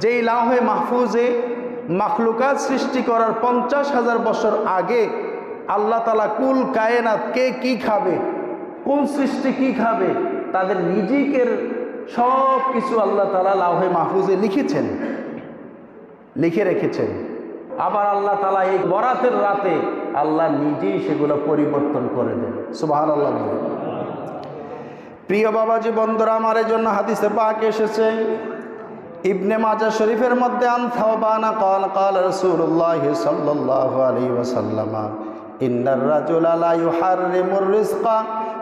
যেই লাউহে মাহফুজে মাখলুকাত সৃষ্টি করার পঞ্চাশ হাজার বছর আগে আল্লাহ তালা কুল কায়নাত কে কি খাবে? কোন সৃষ্টি কি খাবে? তাদের রিজিকের সব কিছু আল্লাহ তালা লাউহে মাহফুজে লিখেছেন। লিখে রেখেছেন। আবার আল্লাহ তালা এই বরাতের রাতে আল্লাহ নিজেই সেগুলো পরিবর্তন করে দেন। সুবাহ আল্লাহ প্রিয় বাবাজি, বন্ধুরা, আমার জন্য হাদিসে পাক এসেছে। ইবনে মাজা শরীফের মধ্যে আন থাওবানা قال قال رسول الله صلى الله عليه وسلم ان الرجل لا يحرم الرزق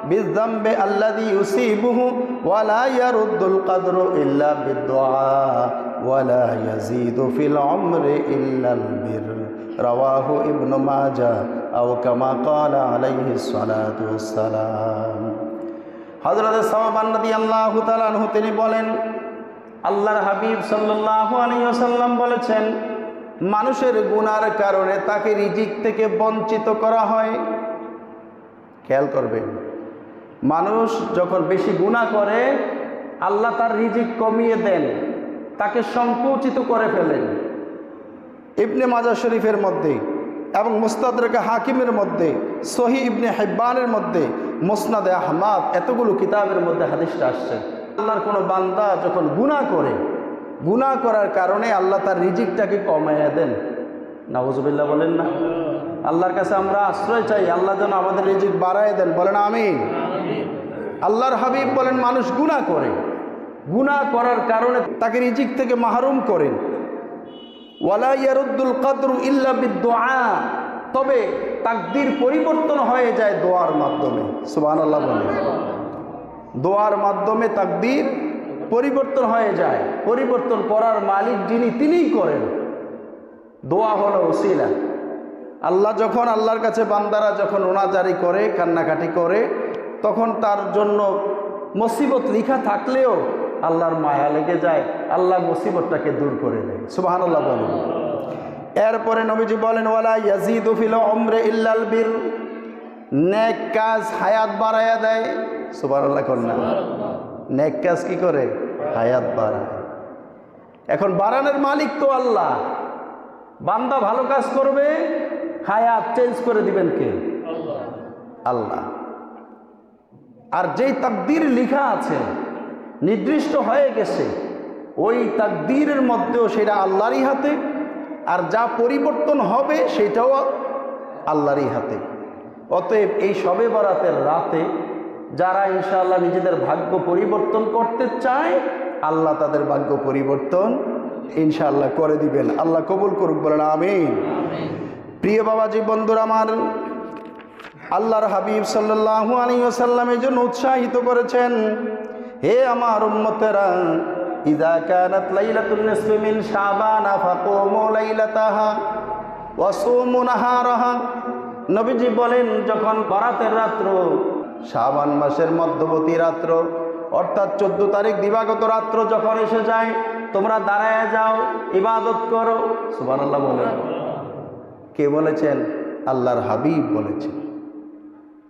بالذنب الذي يصيبه ولا يرد القدر الا بالدعاء ولا يزيد في العمر الا البر رواه ابن ماجه او كما قال عليه الصلاه والسلام হজরত সাহবান নদী আল্লাহ তালানহু তিনি বলেন আল্লাহর হাবিব সাল্লাহ আলিয়াল্লাম বলেছেন, মানুষের গুনার কারণে তাকে রিজিক থেকে বঞ্চিত করা হয়। খেয়াল করবেন, মানুষ যখন বেশি গুণা করে, আল্লাহ তার রিজিক কমিয়ে দেন, তাকে সংকুচিত করে ফেলেন। ইবনে মাজা শরীফের মধ্যে এবং মুস্তাদরকে হাকিমের মধ্যে সহি ইবনে হেব্বানের মধ্যে, মুসনাদে আহমাদ এতগুলো কিতাবের মধ্যে হাদিসটা আসছে। আল্লাহর কোনো বান্দা যখন গুনাহ করে, গুনাহ করার কারণে আল্লাহ তার রিজিকটাকে কমাইয়া দেন। নাওজবিল্লা বলেন না। আল্লাহর কাছে আমরা আশ্রয় চাই, আল্লাহ যেন আমাদের রিজিক বাড়ায় দেন। বলেন আমি আল্লাহর হাবিব বলেন, মানুষ গুনাহ করে। গুনাহ করার কারণে তাকে রিজিক থেকে মাহরুম করেন। ওয়ালা ইয়ারুদ্দুল কদরু ইল্লা বিদ্দুআ। তবে তাকদির পরিবর্তন হয়ে যায় দোয়ার মাধ্যমে। সুবহানাল্লাহ বলে দোয়ার মাধ্যমে তাকদির পরিবর্তন হয়ে যায়। পরিবর্তন করার মালিক যিনি, তিনিই করেন। দোয়া হলো ওসিলা। আল্লাহ যখন আল্লাহর কাছে বান্দারা যখন ওনাজারি করে, কান্নাকাটি করে, তখন তার জন্য মুসিবত লিখা থাকলেও আল্লাহর মায়া লেগে যায়। আল্লাহ মুসিবতটাকে দূর করে দেয়। সুবাহান আল্লাহ বলেন। এরপরে নবীজি বলেন, ওয়ালা ইয়াজিদু ফিল উমরে ইল্লাল বীর। নেক কাজ হায়াত বাড়ায়া দেয়। সুবহানাল্লাহ কন্যা নেক কাজ কি করে? হায়াত বাড়ায়। এখন বাড়ানোর মালিক তো আল্লাহ। বান্দা ভালো কাজ করবে হায়াত চেঞ্জ করে দিবেন কে? আল্লাহ। আর যেই তাকদির লিখা আছে নির্দিষ্ট হয়ে গেছে ওই তাকদীরের মধ্যেও সেটা আল্লাহরই হাতে আর যা পরিবর্তন হবে সেটাও আল্লাহরই হাতে। অতএব এই সবে বরাতের রাতে যারা ইনশাআল্লাহ নিজেদের ভাগ্য পরিবর্তন করতে চায়, আল্লাহ তাদের ভাগ্য পরিবর্তন ইনশাআল্লাহ করে দিবেন। আল্লাহ কবুল করুক, বলেন আমিন। প্রিয় বাবাজি, বন্ধুরা আমার, আল্লাহর হাবিব সাল্লাল্লাহু আলাইহি ওয়াসাল্লামের জন্য উৎসাহিত করেছেন, হে আমার ফাকুমু লাইলাতাহা নবীজি বলেন, যখন বরাতের রাত্র শাবান মাসের মধ্যবর্তী রাত্র, অর্থাৎ চোদ্দ তারিখ দিবাগত রাত্র যখন এসে যায়, তোমরা দাঁড়ায় যাও, ইবাদত করো। সুবহানাল্লাহ বলেন। কে বলেছেন? আল্লাহর হাবিব বলেছেন।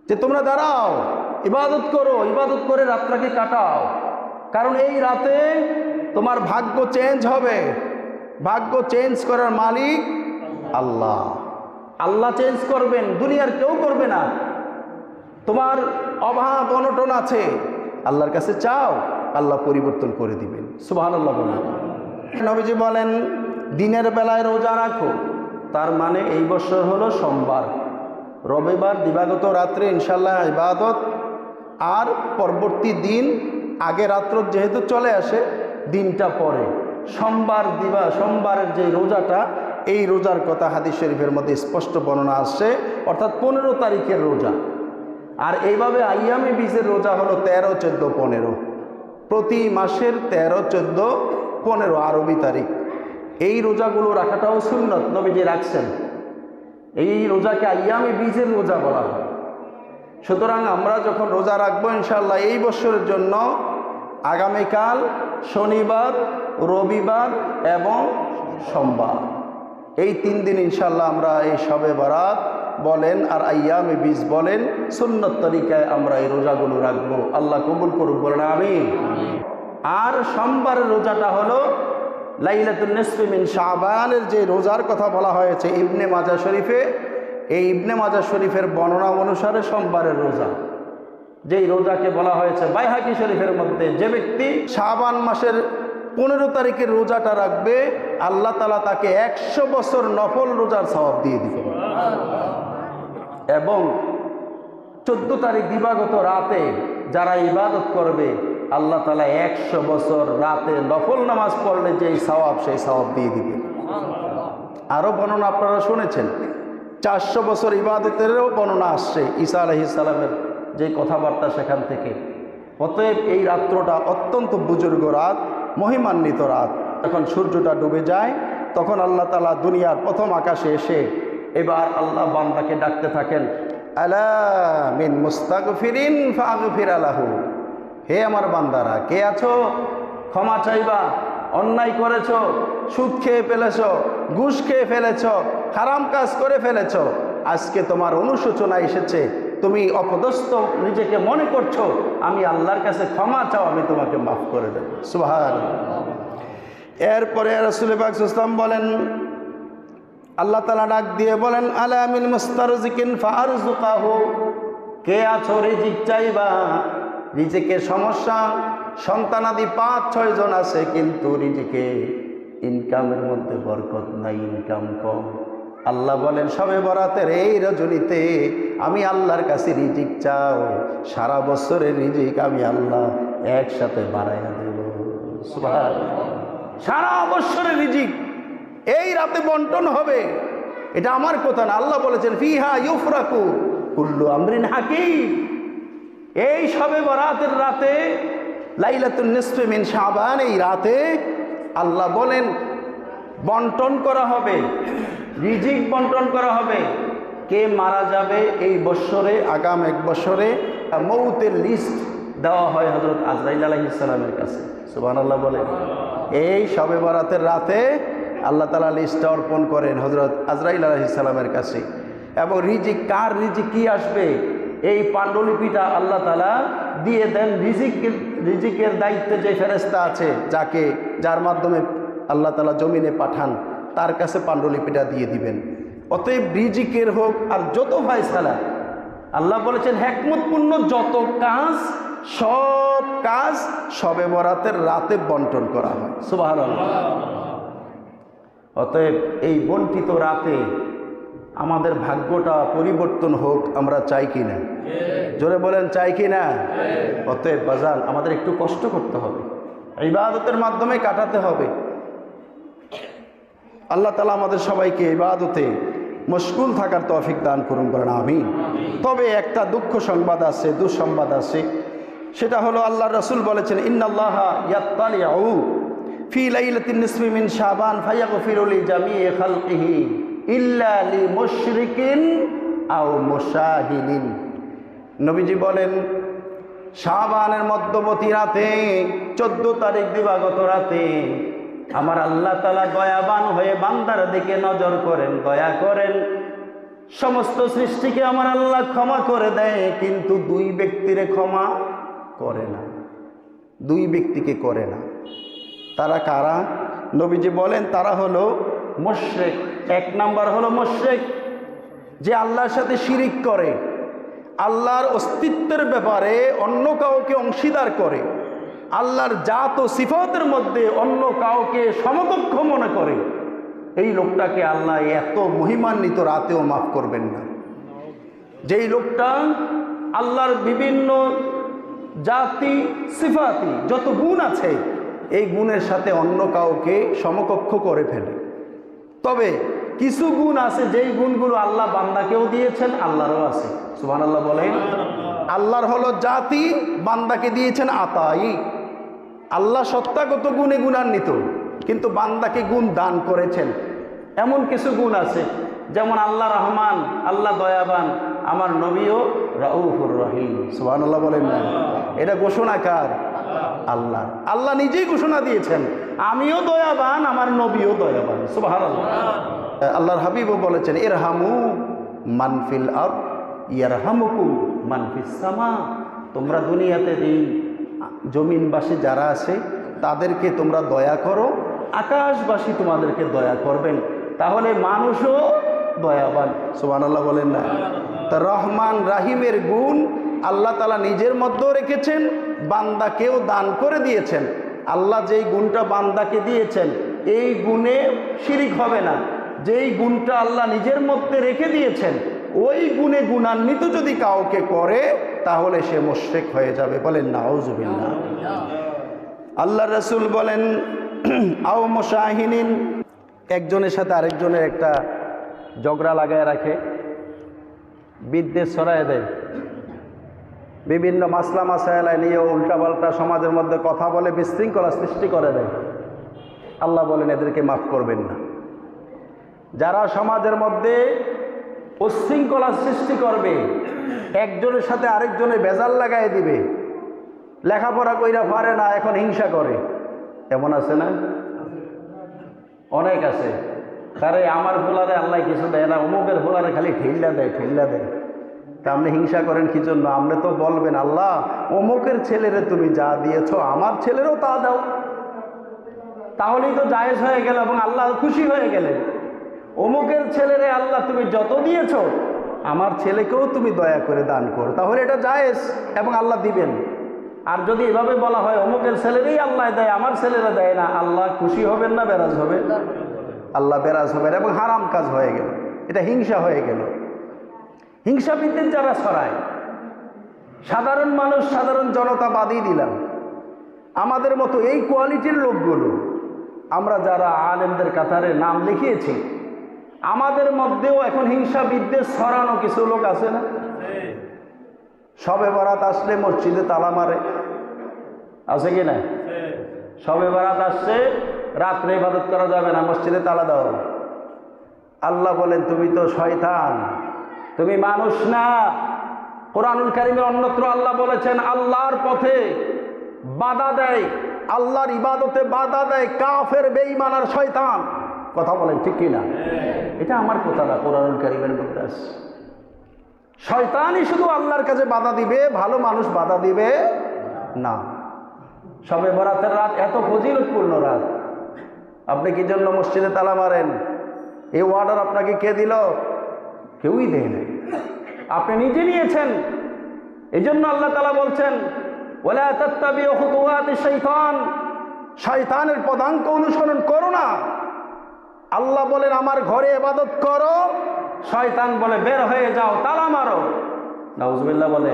যে তোমরা দাঁড়াও, ইবাদত করো, ইবাদত করে রাতটাকে কাটাও। কারণ এই রাতে তোমার ভাগ্য চেঞ্জ হবে। ভাগ্য চেঞ্জ করার মালিক আল্লাহ। আল্লাহ চেঞ্জ করবেন, দুনিয়ার কেউ করবে না। তোমার অভাব, অনটন আছে। আল্লাহর কাছে চাও, আল্লাহ পরিবর্তন করে দিবেন। সুবাহ আল্লাহ নবীজি বলেন, দিনের বেলায় রোজা রাখো। তার মানে এই বছর হলো সোমবার। রবিবার দিবাগত রাত্রে ইনশাল্লাহ ইবাদত। আর পরবর্তী দিন, আগে রাত্র যেহেতু চলে আসে, দিনটা পরে। সোমবার দিবা, সোমবারের যে রোজাটা, এই রোজার কথা হাদিস শরীফের মধ্যে স্পষ্ট বর্ণনা আসছে। অর্থাৎ পনেরো তারিখের রোজা। আর এইভাবে আইয়ামে বীজের রোজা হলো তেরো, চোদ্দ, পনেরো। প্রতি মাসের তেরো, চোদ্দ, পনেরো আরবি তারিখ। এই রোজাগুলো রাখাটাও সুন্নত, নবীজি রাখছেন। এই রোজাকে আইয়ামে বীজের রোজা বলা হয়। সুতরাং আমরা যখন রোজা রাখব ইনশাল্লাহ এই বছরের জন্য আগামীকাল শনিবার, রবিবার এবং সোমবার। এই তিন দিন ইনশাল্লাহ আমরা এই সবে বারাত বলেন, আর আইয়ামে বীজ বলেন, সুন্নত তরিকায় আমরা এই রোজাগুলো রাখব। আল্লাহ কবুল করুক, বলেন আমি আর সোমবারের রোজাটা হলো লাইলাতুল নিসফি মিন যে রোজার কথা বলা হয়েছে ইবনে মাজা শরীফে, এই ইবনে মাজা শরীফের বর্ণনা অনুসারে সোমবারের রোজা। যেই রোজাকে বলা হয়েছে বাইহাকি শরীফের মধ্যে, যে ব্যক্তি শাবান মাসের পনেরো তারিখের রোজাটা রাখবে, আল্লাহ তালা তাকে একশো বছর নফল রোজার সওয়াব দিয়ে দিবে। এবং চোদ্দ তারিখ দিবাগত রাতে যারা ইবাদত করবে আল্লাহ তালা একশো বছর রাতে নফল নামাজ পড়লে যেই সওয়াব সেই সওয়াব দিয়ে দিবে। আরও বর্ণনা আপনারা শুনেছেন? চারশো বছর ইবাদতেরও বর্ণনা আসছে ঈসা আলহিসাল্লামের যে কথাবার্তা সেখান থেকে। অতএব এই রাত্রটা অত্যন্ত বুজুর্গ রাত মহিমান্বিত রাত। যখন সূর্যটা ডুবে যায় তখন আল্লাহ তালা দুনিয়ার প্রথম আকাশে এসে এবার আল্লাহ বান্দাকে ডাকতে থাকেন, আলা মিন মুস্তাগফিরিন ফাগফির আলাহু। হে আমার বান্দারা, কে আছো? ক্ষমা চাইবা, অন্যায় করেছ, সুদ খেয়ে ফেলেছ, ঘুষ খেয়ে ফেলেছ, হারাম কাজ করে ফেলেছ। আজকে তোমার অনুশোচনা এসেছে, তুমি অপদস্থ, নিজেকে মনে করছ, আমি আল্লাহর কাছে ক্ষমা চাও, আমি তোমাকে মাফ করে দেব। সুহান এরপরে রসুল ইসলাম বলেন আল্লাহ তালা ডাক দিয়ে বলেন আলামিন মুস্তারজিকিন ফারজুকাহু কে আছো রিজিক চাইবা? রিজিকের সমস্যা সন্তানাদি পাঁচ, ছয় জন আছে, কিন্তু রিজিকে ইনকামের মধ্যে বরকত নাই ইনকাম কম। আল্লাহ বলেন, সবে বরাতের এই রজনীতে আমি আল্লাহর কাছে রিজিক চাও, সারা বছরের রিজিক আমি আল্লাহ একসাথে বাড়াইয়া দেব। সারা বছরের রিজিক। এই রাতে বন্টন হবে। এটা আমার কথা না, আল্লাহ বলেছেন, ফিহা ইউফরাকু কুল্লু আমরিন হাকিম। এই সবে বরাতের রাতে, লাইলাতুন নিসফে মিন শাবান, এই রাতে আল্লাহ বলেন, বন্টন করা হবে, রিজিক বন্টন করা হবে। কে মারা যাবে এই বৎসরে, আগাম এক বছরে মৌতের লিস্ট দেওয়া হয় হজরত আজরাইল আলাইসালামের কাছে। সুবান আল্লাহ বলেন। এই সবে বরাতের রাতে আল্লাহ তালা লিস্টটা অর্পণ করেন হজরত আজরাইল আলাইসালামের কাছে। এবং রিজিক, কার রিজিক, কি আসবে? এই পাণ্ডুলিপিটা আল্লাহ তালা দিয়ে দেন রিজিক রিজিকের দায়িত্বে যে ফেরেস্তা আছে, যাকে, যার মাধ্যমে আল্লাহ তালা জমিনে পাঠান, তার কাছে পাণ্ডুলিপিটা দিয়ে দিবেন। অতএব রিজিকের হোক আর যত ফায়সালা, আল্লাহ বলেছেন হ্যাকমতপূর্ণ যত কাজ, সব কাজ সবে বরাতের রাতে বন্টন করা হয়। সুবাহ অতএব এই বন্টিত রাতে আমাদের ভাগ্যটা পরিবর্তন হোক, আমরা চাই কি না? জোরে বলেন, চাই কি না? অতএব বাজান, আমাদের একটু কষ্ট করতে হবে। ইবাদতের মাধ্যমে কাটাতে হবে। আল্লাহ তালা আমাদের সবাইকে ইবাদতে মশগুল থাকার তফিক দান করুন করেন আমি তবে একটা দুঃখ সংবাদ আছে, দুঃসংবাদ আছে। সেটা হলো আল্লাহ রসুল বলেছেন, ইন্নাল্লাহ ইয়াত্তালিউ। ফি লাইলাতিন নিসফি মিন শাবান ফায়াগফিরু লি জামিই খালকিহি ইল্লা লি মুশরিকিন আও মুশাহিদিন। নবীজি বলেন, শাবানের মধ্যবর্তী রাতে, চোদ্দ তারিখ দিবাগত রাতে আমার আল্লাহ তালা দয়াবান হয়ে বান্দার দিকে নজর করেন, দয়া করেন। সমস্ত সৃষ্টিকে আমার আল্লাহ ক্ষমা করে দেয়, কিন্তু দুই ব্যক্তিরে ক্ষমা করে না। দুই ব্যক্তিকে করে না। তারা কারা? নবীজি বলেন, তারা হলো মোশরেক। এক নাম্বার হলো মোশরেক, যে আল্লাহর সাথে শিরিক করে, আল্লাহর অস্তিত্বের ব্যাপারে অন্য কাউকে অংশীদার করে, আল্লাহর জাত ও সিফতের মধ্যে অন্য কাউকে সমকক্ষ মনে করে। এই লোকটাকে আল্লাহ এত মহিমান্বিত রাতেও মাফ করবেন না। যেই লোকটা আল্লাহর বিভিন্ন জাতি, সিফাতি, যত গুণ আছে এই গুণের সাথে অন্য কাউকে সমকক্ষ করে ফেলে। তবে কিছু গুণ আছে, যেই গুণগুলো আল্লাহ বান্দাকেও দিয়েছেন, আল্লাহরও আছে। সুবান আল্লাহ বলেন, আল্লাহর হলো জাতি, বান্দাকে দিয়েছেন আতাই। আল্লাহ সত্তাগত গুণে গুণান্বিত, কিন্তু বান্দাকে গুণ দান করেছেন। এমন কিছু গুণ আছে, যেমন আল্লাহ রহমান, আল্লাহ দয়াবান, আমার নবীও রাউফুর রহিম। আল্লাহ বলেন না। এটা ঘোষণা কার? আল্লাহ। আল্লাহ নিজেই ঘোষণা দিয়েছেন আমিও দয়াবান আমার নবীও দয়াবান। সুবাহ আল্লাহর হাবিবও বলেছেন এর হামু মানফিল আর ইয়ার হামুকু মানফিস সামা। তোমরা দুনিয়াতে এই জমিনবাসী যারা আছে তাদেরকে তোমরা দয়া করো আকাশবাসী তোমাদেরকে দয়া করবেন। তাহলে মানুষও দয়াবান। সুবান আল্লাহ বলেন না। তা রহমান রাহিমের গুণ আল্লাহ তালা নিজের মধ্যেও রেখেছেন বান্দাকেও দান করে দিয়েছেন। আল্লাহ যেই গুণটা বান্দাকে দিয়েছেন, এই গুণে শিরিক হবে না। যেই গুণটা আল্লাহ নিজের মধ্যে রেখে দিয়েছেন, ওই গুণে গুণান্বিত যদি কাউকে করে, তাহলে সে মোশেক হয়ে যাবে বলেন নাউজুবিল্লাহ আল্লাহ রসুল বলেন, আও মোশাহিনিন, একজনের সাথে আরেকজনের একটা ঝগড়া লাগায় রাখে, বিদ্বেষ ছড়ায় দেয়। বিভিন্ন মাসলা মাসায়লায় নিয়ে উল্টাপাল্টা সমাজের মধ্যে কথা বলে বিশৃঙ্খলা সৃষ্টি করে দেয়। আল্লাহ বলেন, এদেরকে মাফ করবেন না। যারা সমাজের মধ্যে উচ্ছৃঙ্খলা সৃষ্টি করবে, একজনের সাথে আরেকজনে বেজাল লাগাই দিবে, লেখাপড়া কইরা পারে না, এখন হিংসা করে। এমন আছে না? অনেক আছে। তারে আমার ফুলারে আল্লাহ কিছু দেয় না, অমুকের ফুলারে খালি ঠেল্লা দেয় ঠেল্লা দেয়। তা আপনি হিংসা করেন কি জন্য? আপনি তো বলবেন, আল্লাহ, অমুকের ছেলেরে তুমি যা দিয়েছ, আমার ছেলেরও তা দাও। তাহলেই তো জায়েজ হয়ে গেল এবং আল্লাহ খুশি হয়ে গেলেন। অমুকের ছেলেরে আল্লাহ তুমি যত দিয়েছ, আমার ছেলেকেও তুমি দয়া করে দান করো। তাহলে এটা জায়েজ এবং আল্লাহ দিবেন। আর যদি এভাবে বলা হয়, অমুকের ছেলেরই আল্লাহ দেয়, আমার ছেলেরা দেয় না। আল্লাহ খুশি হবেন না, বেরাজ হবে আল্লাহ বেরাজ হবেন এবং হারাম কাজ হয়ে গেল। এটা হিংসা হয়ে গেল। হিংসা বিদ্যুৎ যারা ছড়ায়। সাধারণ মানুষ, সাধারণ জনতা বাদই দিলাম। আমাদের মতো এই কোয়ালিটির লোকগুলো, আমরা যারা আলেমদের কাতারে নাম লিখিয়েছি, আমাদের মধ্যেও এখন হিংসা বিদ্বেষ ছড়ানো কিছু লোক আছে না? সবে বরাত আসলে মসজিদে তালা মারে। আছে কি না? সবে বরাত আসছে, রাত্রে ইবাদত করা যাবে না, মসজিদে তালা দাও আল্লাহ বলেন, তুমি তো শয়তান। তুমি মানুষ না। কোরআনুল কারিমের অন্যত্র আল্লাহ বলেছেন, আল্লাহর পথে বাধা দেয়, আল্লাহর ইবাদতে বাধা দেয় কাফের, বেঈমান আর শয়তান। কথা বলেন ঠিক কিনা? এটা আমার কথা না, কোরআনুল কারিমের আসছে শয়তানই শুধু আল্লাহর কাছে বাধা দিবে, ভালো মানুষ বাধা দিবে না। সবে বরাতের রাত, এত ফজিলতপূর্ণ রাত। আপনি কি জন্য মসজিদে তালা মারেন? এই অর্ডার আপনাকে কে দিল? কেউই দেয় নাই। আপনি নিজে নিয়েছেন। এই জন্য আল্লাহ তালা বলছেন ওলা শৈতান শয়তানের পদাঙ্ক অনুসরণ করো না। আল্লাহ বলেন, আমার ঘরে এবাদত করো। শয়তান বলে, বের হয়ে যাও, তালা মারো। নাউজবিল্লাহ বলে।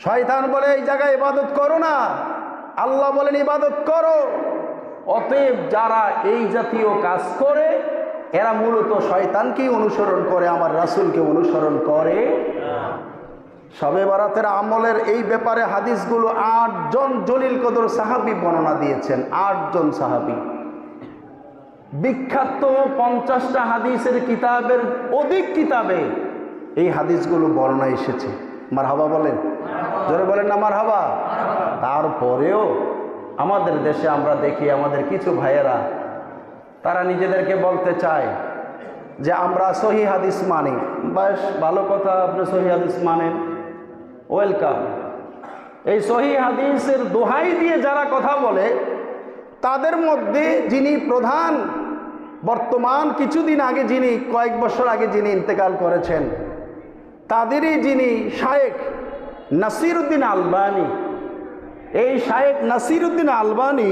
শয়তান বলে, এই জায়গায় ইবাদত করো না। আল্লাহ বলেন, ইবাদত করো। অতএব যারা এই জাতীয় কাজ করে এরা মূলত শয়তানকেই অনুসরণ করে, আমার রাসুলকে অনুসরণ করে। সবে বারাতের আমলের এই ব্যাপারে হাদিসগুলো আটজন জলিল কদর সাহাবি বর্ণনা দিয়েছেন, আটজন সাহাবি। বিখ্যাত পঞ্চাশটা হাদিসের কিতাবের অধিক কিতাবে এই হাদিসগুলো বর্ণনা এসেছে। মার হাবা বলেন? জোরে বলেন না মার হাবা তারপরেও আমাদের দেশে আমরা দেখি, আমাদের কিছু ভাইয়েরা তারা নিজেদেরকে বলতে চায় যে আমরা সহি হাদিস মানি। বেশ, ভালো কথা আপনি সহি হাদিস মানেন। ওয়েলকাম এই সহি হাদিসের দোহাই দিয়ে যারা কথা বলে, তাদের মধ্যে যিনি প্রধান, বর্তমান কিছুদিন আগে যিনি, কয়েক বছর আগে যিনি ইন্তেকাল করেছেন, তাদেরই যিনি শায়েক নাসির উদ্দিন আলবানি, এই শায়েক নাসির উদ্দিন আলবানি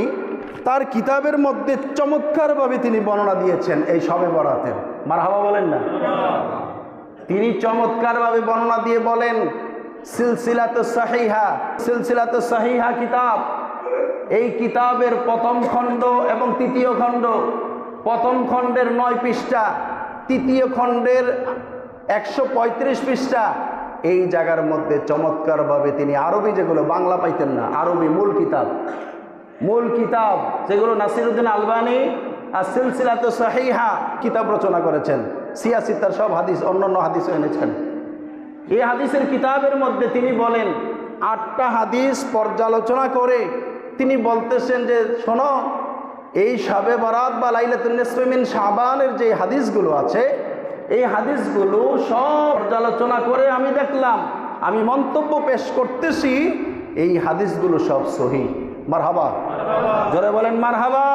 তার কিতাবের মধ্যে চমৎকারভাবে তিনি বর্ণনা দিয়েছেন এই সবে বরাতের মার হাওয়া বলেন না? তিনি চমৎকারভাবে বর্ণনা দিয়ে বলেন, সিলসিলাত সাহিহা সিলসিলাত সাহিহা কিতাব। এই কিতাবের প্রথম খণ্ড এবং তৃতীয় খণ্ড, প্রথম খণ্ডের নয় পৃষ্ঠা, তৃতীয় খণ্ডের একশো পঁয়ত্রিশ পৃষ্ঠা, এই জায়গার মধ্যে চমৎকারভাবে তিনি আরবি যেগুলো, বাংলা পাইতেন না, আরবি মূল কিতাব। মূল কিতাব, যেগুলো নাসিরুদ্দিন আলবানি আর সিলসিলাত সাহিহা কিতাব রচনা করেছেন। সিয়াসিতার সব হাদিস, অন্যান্য হাদিস এনেছেন। এই হাদিসের কিতাবের মধ্যে তিনি বলেন, আটটা হাদিস পর্যালোচনা করে তিনি বলতেছেন যে, শোনো, এই সাবে বারাত বা লাইলাতুন্নেসমিন সাবানের যে হাদিসগুলো আছে, এই হাদিসগুলো সব পর্যালোচনা করে আমি দেখলাম, আমি মন্তব্য পেশ করতেছি, এই হাদিসগুলো সব সহি। মার হাবা জোরে বলেন মারহাবা।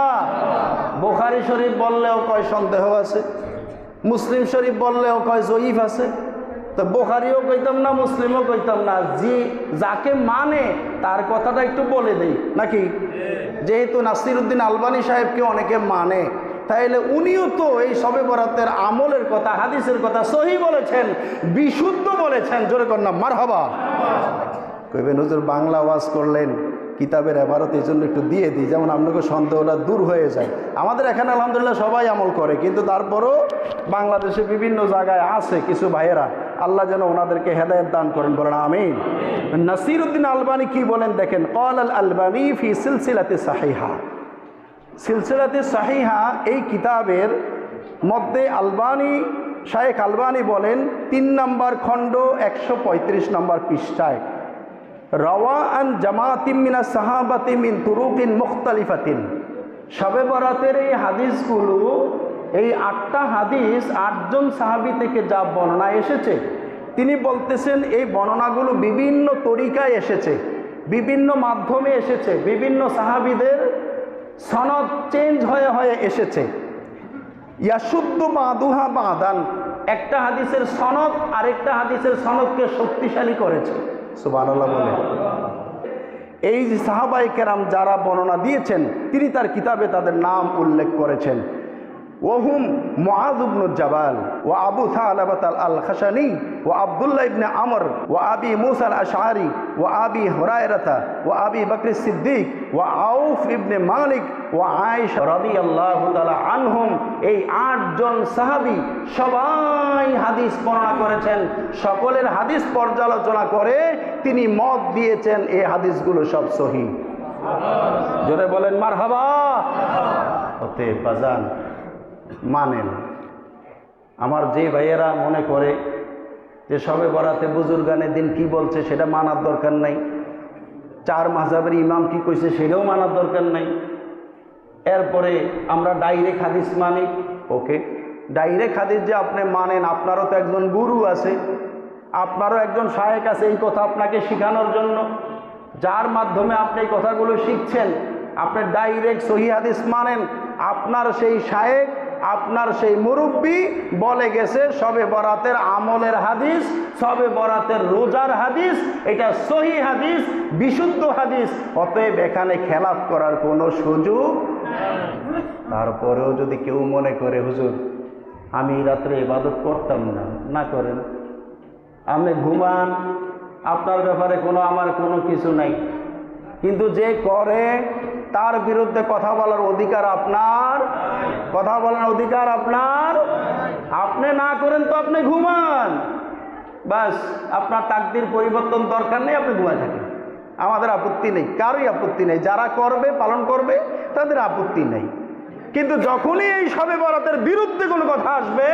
বোখারি শরীফ বললেও কয় সন্দেহ আছে, মুসলিম শরীফ বললেও কয় জয়ীফ আছে। তো বোখারিও কইতাম না, মুসলিমও কইতাম না যে যাকে মানে তার কথাটা একটু বলে দেই, নাকি? যেহেতু নাসিরুদ্দিন আলবানী সাহেবকে অনেকে মানে তাইলে উনিও তো এই সবে বরাতের আমলের কথা, হাদিসের কথা সহি বলেছেন, বিশুদ্ধ বলেছেন, জোরে কন্যা মার হবা কইবেন, হুজুর বাংলা ওয়াজ করলেন কিতাবের এবারত এই জন্য একটু দিয়ে দিই। যেমন আপনাকে সন্দেহটা দূর হয়ে যায়। আমাদের এখানে আলহামদুলিল্লাহ সবাই আমল করে, কিন্তু তারপরও বাংলাদেশে বিভিন্ন জায়গায় আছে কিছু ভাইয়েরা। আল্লাহ যেন ওনাদেরকে হেদায়ত দান করেন, বলেন আমিন। নাসির উদ্দিন আলবানি কি বলেন দেখেন কল আল আলবানি ফি সিলসিলাতে সাহিহা। সিলসিলাতে সাহিহা এই কিতাবের মধ্যে আলবানি, শায়েখ আলবানি বলেন, তিন নম্বর খণ্ড একশো পঁয়ত্রিশ নম্বর পৃষ্ঠায়। রওয়া আন জামাতিম মিনা সাহাবাতি মিন তুরুকিন মুখতালিফাতিন। শবে বরাতের এই হাদিসগুলো, এই আটটা হাদিস আটজন সাহাবি থেকে যা বর্ণনা এসেছে, তিনি বলতেছেন এই বর্ণনাগুলো বিভিন্ন তরিকায় এসেছে, বিভিন্ন মাধ্যমে এসেছে, বিভিন্ন সাহাবিদের সনদ চেঞ্জ হয়ে হয়ে এসেছে। ইয়াসুদ্দু বাদুহা বাদান, একটা হাদিসের সনদ, আরেকটা হাদিসের সনদকে শক্তিশালী করেছে। সুবহানাল্লাহ বলে। এই সাহাবাই কেরাম যারা বর্ণনা দিয়েছেন, তিনি তার কিতাবে তাদের নাম উল্লেখ করেছেন। ওহুম মুআযুবনু জাবাল ও আবু থালাবাত আল খাসানি ও আবদুল্লাহ ইবনে আমর ও আবি মুসা আল আশআরি ও আবি হুরায়রাতা ও আবি বকর সিদ্দিক ও আউফ ইবনে মালিক ও আয়েশা রাদিয়াল্লাহু তাআলা আনহুম। এই আটজন সাহাবী সবাই হাদিস বর্ণনা করেছেন। সকলের হাদিস পর্যালোচনা করে তিনি মত দিয়েছেন এই হাদিসগুলো সব সহি। জোরে বলেন মারহাবা। হতে বাজান মানেন। আমার যে ভাইয়েরা মনে করে যে সবে বরাতে বুজুর্গানের দিন কি বলছে সেটা মানার দরকার নাই। চার মাঝাবের ইমাম কি কইছে সেটাও মানার দরকার নাই। এরপরে আমরা ডাইরেক্ট হাদিস মানি। ওকে ডাইরেক্ট হাদিস যে আপনি মানেন, আপনারও তো একজন গুরু আছে। আপনারও একজন সহায়ক আছে, এই কথা আপনাকে শেখানোর জন্য। যার মাধ্যমে আপনি এই কথাগুলো শিখছেন, আপনি ডাইরেক্ট সহি হাদিস মানেন। আপনার সেই শায়েক আপনার সেই মুরব্বী বলে গেছে, সবে বরাতের আমলের হাদিস, সবে বরাতের রোজার হাদিস, এটা সহি হাদিস, বিশুদ্ধ হাদিস, অতএব এখানে খেলাপ করার কোনো সুযোগ তারপরেও যদি কেউ মনে করে, হুজুর, আমি রাত্রে ইবাদত করতাম না। না করেন। আপনি ঘুমান, আপনার ব্যাপারে কোনো, আমার কোনো কিছু নাই। কিন্তু যে করে তার বিরুদ্ধে কথা বলার অধিকার আপনার? কথা বলার অধিকার আপনার? আপনি না করেন তো আপনি ঘুমান। বাস, আপনার তাকদির পরিবর্তন দরকার নেই, আপনি ঘুমায় থাকেন। আমাদের আপত্তি নেই কারোই আপত্তি নেই। যারা করবে, পালন করবে, তাদের আপত্তি নেই। কিন্তু যখনই এই সবে বরাতের বিরুদ্ধে কোনো কথা আসবে,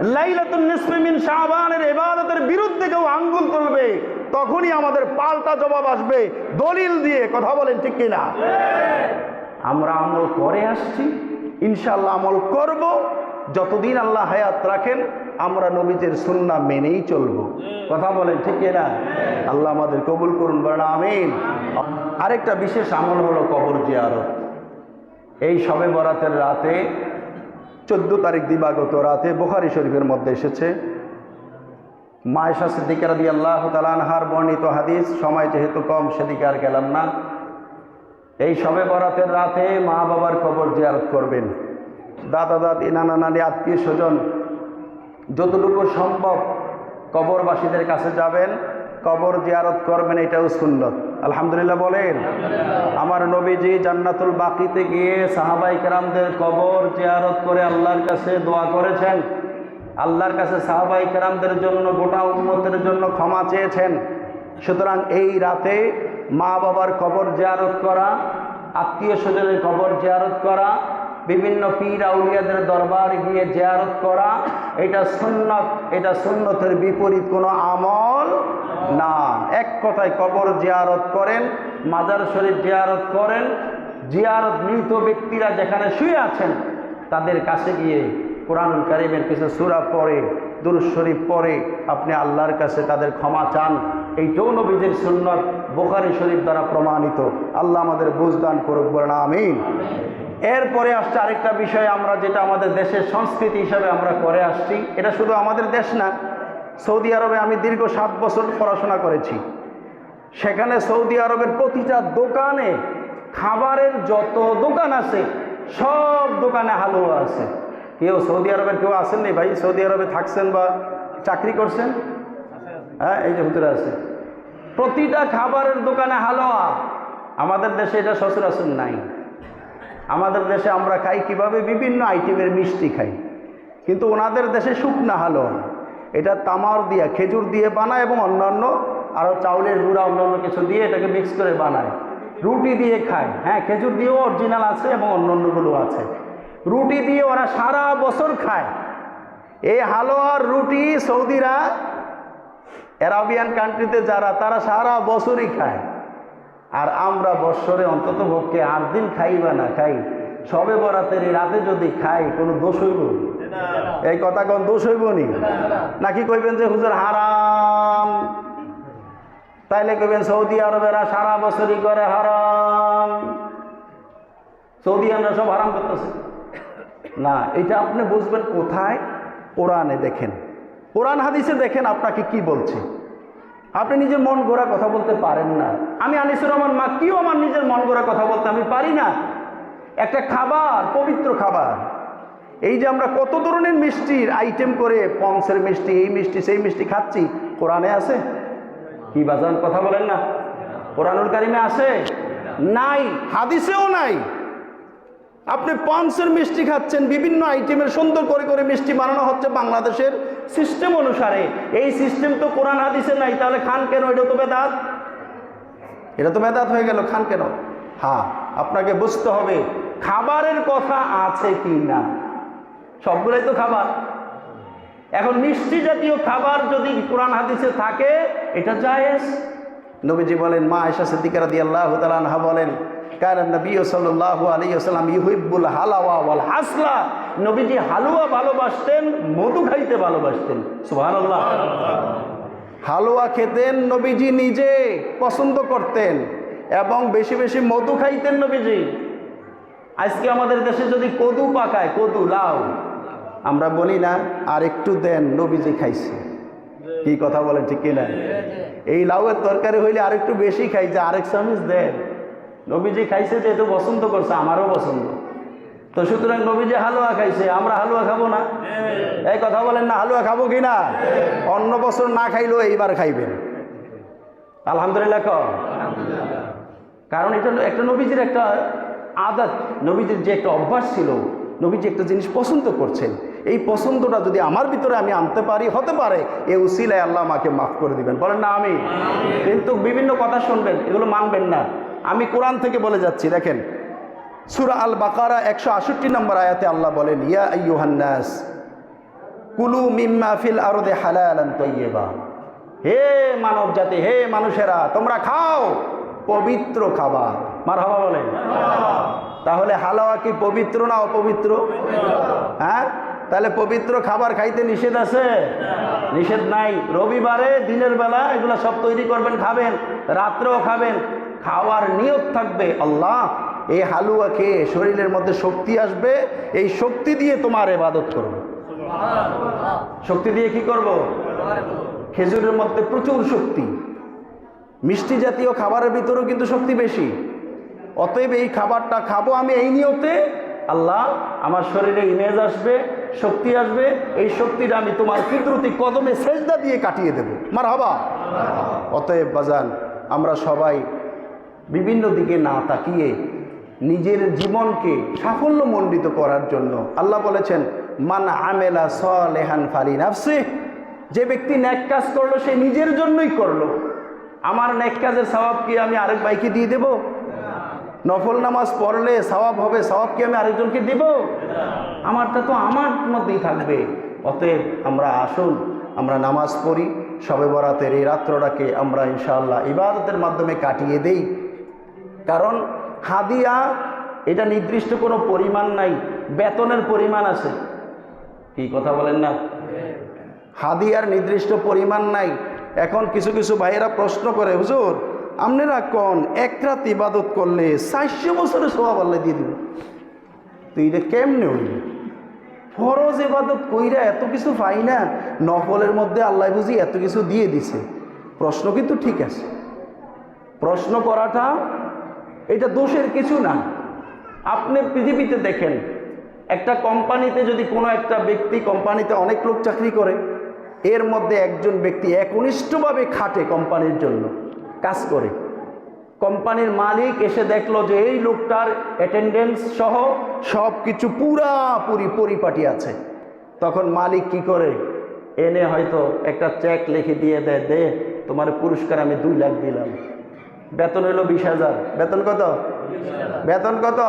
লাইলাতুন নিসমিন শাহবানের এবাদতের বিরুদ্ধে কেউ আঙ্গুল তুলবে তখনই আমাদের পাল্টা জবাব আসবে, দলিল দিয়ে কথা বলেন ঠিক কিনা? আমরা আমল করে আসছি ইনশাল্লাহ আমল করব, যতদিন আল্লাহ হায়াত রাখেন, আমরা নবীজের সুন্না মেনেই চলব। কথা বলেন ঠিক না আল্লাহ আমাদের কবুল করুন, বলেন আমিন। আরেকটা বিশেষ আমল হলো কবর জিয়ারত। এই সবে বরাতের রাতে, চোদ্দ তারিখ দিবাগত রাতে বোখারি শরীফের মধ্যে এসেছে মায়েশা সিদ্দিকার দি আল্লাহ তালানহার বর্ণিত হাদিস, সময় যেহেতু কম, সেদিকে আর গেলাম না। এই সবে বরাতের রাতে মা বাবার কবর জিয়ারত করবেন। দাদা, দাদি, নানা, নানি, আত্মীয় স্বজন যতটুকু সম্ভব কবরবাসীদের কাছে যাবেন, কবর জিয়ারত করবেন, এটাও সুন্নত। আলহামদুলিল্লাহ বলেন, আমার নবীজি জান্নাতুল বাকিতে গিয়ে সাহাবাই কবর জিয়ারত করে আল্লাহর কাছে দোয়া করেছেন। আল্লাহর কাছে সাহাবাই কেরামদের জন্য, গোটা উন্মতের জন্য ক্ষমা চেয়েছেন। সুতরাং এই রাতে মা বাবার কবর জিয়ারত করা আত্মীয় স্বজনের কবর জিয়ারত করা, বিভিন্ন পীর আউলিয়াদের দরবার গিয়ে জিয়ারত করা, এটা সুন্নত, এটা সুন্নতের বিপরীত কোনো আমল না। এক কথায় কবর জিয়ারত করেন, মাজার শরীফ জিয়ারত করেন, জিয়ারত মৃত ব্যক্তিরা যেখানে শুয়ে আছেন, তাদের কাছে গিয়ে কোরআনুল কারিমের কিছু সুরা পড়ে দুরুজ শরীফ পড়ে, আপনি আল্লাহর কাছে তাদের ক্ষমা চান। এইটাও নবীজির সুন্নত, বোখারি শরীফ দ্বারা প্রমাণিত। আল্লাহ আমাদের বুঝদান করুক বলেন, আমিন। এরপরে আসছে আরেকটা বিষয় আমরা, যেটা আমাদের দেশের সংস্কৃতি হিসাবে আমরা করে আসছি। এটা শুধু আমাদের দেশ না, সৌদি আরবে আমি দীর্ঘ সাত বছর পড়াশোনা করেছি। সেখানে সৌদি আরবের প্রতিটা দোকানে খাবারের যত দোকান আছে, সব দোকানে হালুয়া আছে। কেউ সৌদি আরবের কেউ আসেননি ভাই? সৌদি আরবে থাকছেন বা চাকরি করছেন? হ্যাঁ এই যে ভিতরে আছে। প্রতিটা খাবারের দোকানে হালুয়া আমাদের দেশে এটা সচরাচর নাই। আমাদের দেশে আমরা খাই কীভাবে? বিভিন্ন আইটেমের মিষ্টি খাই। কিন্তু ওনাদের দেশে শুকনা হালুয়া এটা তামার দিয়ে, খেজুর দিয়ে বানায় এবং অন্যান্য আরও চাউলের গুঁড়া, অন্যান্য কিছু দিয়ে এটাকে মিক্স করে বানায়। রুটি দিয়ে খায়। হ্যাঁ খেজুর দিয়েও অরিজিনাল আছে এবং অন্যান্যগুলো আছে। রুটি দিয়ে ওরা সারা বছর খায়। এই হালুয়ার রুটি সৌদিরা, অ্যারাবিয়ান কান্ট্রিতে যারা, তারা সারা বছরই খায়। আর আমরা বৎসরে অন্তত পক্ষে আট দিন খাই বা না খাই, সবে বরাতের রাতে যদি খাই, কোনো দোষ হইব? এই কথা কোন দোষ হইব নি? নাকি কইবেন যে, হুজুর, হারাম? তাইলে কইবেন, সৌদি আরবেরা সারা বছরই করে হারাম। সৌদি আমরা সব হারাম করতেছে। না, এটা আপনি বুঝবেন কোথায়? কোরআনে দেখেন। কোরআন হাদিসে দেখেন আপনাকে কি বলছে। আপনি নিজের মন গড়া কথা বলতে পারেন না। আমি আনিসুর রহমান মা কিও আমার নিজের মন গড়া কথা বলতে আমি পারি না। একটা খাবার, পবিত্র খাবার। এই যে আমরা কত ধরনের মিষ্টির আইটেম করে পংসের মিষ্টি, এই মিষ্টি, সেই মিষ্টি খাচ্ছি, কোরআনে আছে? কি বাজান কথা বলেন না? কোরআনুল কারিমে আছে? নাই, হাদিসেও নাই। আপনি পঞ্চের মিষ্টি খাচ্ছেন, বিভিন্ন আইটেমের সুন্দর করে করে মিষ্টি বানানো হচ্ছে বাংলাদেশের সিস্টেম অনুসারে। এই সিস্টেম তো কোরআন, হাদিসে নাই, তাহলে খান কেন? এটা তো বেদাত। এটা তো বেদাত হয়ে গেল, খান কেন? হ্যাঁ আপনাকে বুঝতে হবে, খাবারের কথা আছে কি না সবগুলোই তো খাবার। এখন মিষ্টি জাতীয় খাবার যদি কোরআন, হাদিসে থাকে, এটা জায়েজ। নবীজি বলেন, মা আয়সা সিদ্দিকার দিয়ে আল্লাহ তালানহা বলেন কারণ নবী সাল্লাল্লাহু আলাইহি ওয়াসাল্লাম ইউহিব্বুল হালাওয়া ওয়াল হাসলা। নবীজি হালুয়া ভালোবাসতেন, মধু খাইতে ভালোবাসতেন। সুবহানাল্লাহ। হালুয়া খেতেন, নবীজি নিজে পছন্দ করতেন এবং বেশি বেশি মধু খাইতেন নবীজি। আজকে আমাদের দেশে যদি কদু পাকায়, কদু, লাউ, আমরা বলি না, আর একটু দেন, নবীজি খাইছে। কি কথা বলেন, ঠিক কিনা? এই লাউয়ের তরকারি হইলে আর একটু বেশি খাইছে আরেক চামিচ দেন। নবীজি খাইছে যে একটু পছন্দ করছে আমারও পছন্দ তো সুতরাং নবীজি হালুয়া খাইছে আমরা হালুয়া খাব না? এই কথা বলেন না হালুয়া খাব কি না? অন্য বছর না খাইলেও এইবার খাইবেন। আলহামদুলিল্লাহ কর। কারণ এটা একটা নবীজির একটা আদাত। নবীজির যে একটা অভ্যাস ছিল নবীজি একটা জিনিস পছন্দ করছেন। এই পছন্দটা যদি আমার ভিতরে আমি আনতে পারি হতে পারে এ উসিলায় আল্লাহ আমাকে মাফ করে দিবেন। বলেন না আমি কিন্তু বিভিন্ন কথা শুনবেন এগুলো মানবেন না। আমি কোরআন থেকে বলে যাচ্ছি, দেখেন। সুরা আল বাকারা একশো আষট্টি নম্বর আয়াতে আল্লাহ বলেন, ইয়া আইয়ুহান্নাস, কুলু মিম্মা ফিল আরদে হালালান তৈয়বা হে মানব জাতি হে মানুষেরা, তোমরা খাও পবিত্র খাবার। মার হবা বলেন। তাহলে হালাওয়া কি পবিত্র না অপবিত্র? হ্যাঁ? তাহলে পবিত্র খাবার খাইতে নিষেধ আছে? নিষেধ নাই। রবিবারে দিনের বেলা এগুলো সব তৈরি করবেন, খাবেন, রাত্রেও খাবেন। খাওয়ার নিয়ত থাকবে আল্লাহ এই হালুয়া খেয়ে শরীরের মধ্যে শক্তি আসবে এই শক্তি দিয়ে তোমার এবাদত করব। শক্তি দিয়ে কি করব? খেজুরের মধ্যে প্রচুর শক্তি। মিষ্টি জাতীয় খাবারের ভিতরেও কিন্তু শক্তি বেশি। অতএব এই খাবারটা খাব আমি এই নিয়তে আল্লাহ আমার শরীরে ইমেজ আসবে শক্তি আসবে এই শক্তিটা আমি তোমার কুদরতি কদমে সেজদা দিয়ে কাটিয়ে দেব। মার হবা অতএব বাজান আমরা সবাই বিভিন্ন দিকে না তাকিয়ে নিজের জীবনকে সাফল্য সাফল্যমণ্ডিত করার জন্য আল্লাহ বলেছেন, মান আমেলা সলেহান ফালি নাফসে যে ব্যক্তি ন্যাক কাজ করল, সে নিজের জন্যই করল। আমার ন্যাক কাজের স্বভাব কি আমি আরেক বাইকে দিয়ে দেব? নফল নামাজ পড়লে স্বভাব হবে, স্বভাব কি আমি আরেকজনকে দেব? আমারটা তো আমার মধ্যেই থাকবে। অতএব আমরা আসুন, আমরা নামাজ পড়ি, সবে বরাতের এই রাত্রটাকে আমরা ইনশাআল্লাহ ইবাদতের মাধ্যমে কাটিয়ে দেই। কারণ হাদিয়া, এটা নির্দিষ্ট কোনো পরিমাণ নাই, বেতনের পরিমাণ আছে। কি কথা বলেন না? হাদিয়ার নির্দিষ্ট পরিমাণ নাই। এখন কিছু কিছু ভাইয়েরা প্রশ্ন করে, হুজুর, আপনারা কোন এক রাত ইবাদত করলে চারশো বছরে সোয়াব আল্লাহ দিয়ে দিব তুই এটা কেমনে হইল? ফরজ ইবাদত কইরা এত কিছু পাই না, নফলের মধ্যে আল্লাহ বুঝি এত কিছু দিয়ে দিছে। প্রশ্ন কিন্তু ঠিক আছে। প্রশ্ন করাটা এটা দোষের কিছু না। আপনি পৃথিবীতে দেখেন, একটা কোম্পানিতে যদি কোনো একটা ব্যক্তি, কোম্পানিতে অনেক লোক চাকরি করে, এর মধ্যে একজন ব্যক্তি একনিষ্ঠভাবে খাটে কোম্পানির জন্য কাজ করে। কোম্পানির মালিক এসে দেখল যে এই লোকটার অ্যাটেন্ডেন্স সহ সব কিছু পুরাপুরি পরিপাটি আছে। তখন মালিক কি করে? এনে হয়তো একটা চেক লিখে দিয়ে দেয়, দে, তোমার পুরস্কার আমি দুই লাখ দিলাম। বেতন হলো বিশ হাজার। বেতন কত? বেতন কত?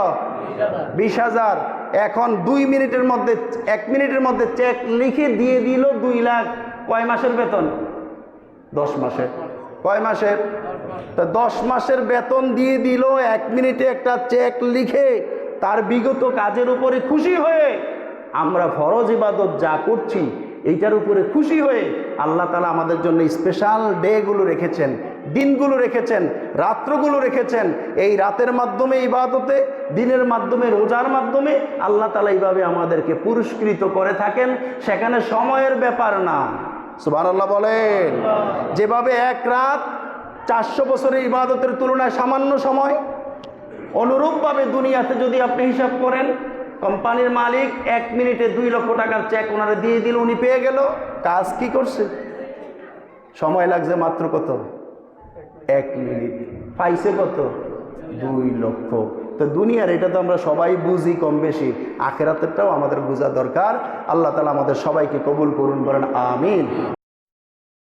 বিশ হাজার। এখন দুই মিনিটের মধ্যে, এক মিনিটের মধ্যে চেক লিখে দিয়ে দিল দুই লাখ। কয় মাসের বেতন? দশ মাসের। কয় মাসের? তা দশ মাসের বেতন দিয়ে দিল, এক মিনিটে একটা চেক লিখে তার বিগত কাজের উপরে খুশি হয়ে আমরা ফরজ ইবাদত যা করছি এইটার উপরে খুশি হয়ে আল্লাহ তালা আমাদের জন্য স্পেশাল ডেগুলো রেখেছেন, দিনগুলো রেখেছেন, রাত্রগুলো রেখেছেন। এই রাতের মাধ্যমে ইবাদতে, দিনের মাধ্যমে, রোজার মাধ্যমে আল্লাহ তালা এইভাবে আমাদেরকে পুরস্কৃত করে থাকেন। সেখানে সময়ের ব্যাপার না। সুবাহ আল্লাহ বলেন। যেভাবে এক রাত চারশো বছরের ইবাদতের তুলনায় সামান্য সময়, অনুরূপভাবে দুনিয়াতে যদি আপনি হিসাব করেন কোম্পানির মালিক এক মিনিটে দুই লক্ষ টাকার চেক ওনারে দিয়ে দিল, উনি পেয়ে গেল। কাজ কি করছে? সময় লাগছে মাত্র কত? এক মিনিট। পাইছে কত? দুই লক্ষ। তো দুনিয়ার এটা তো আমরা সবাই বুঝি কম বেশি। আখেরাতেরটাও আমাদের বোঝা দরকার। আল্লাহ তালা আমাদের সবাইকে কবুল করুন, বলেন আমিন।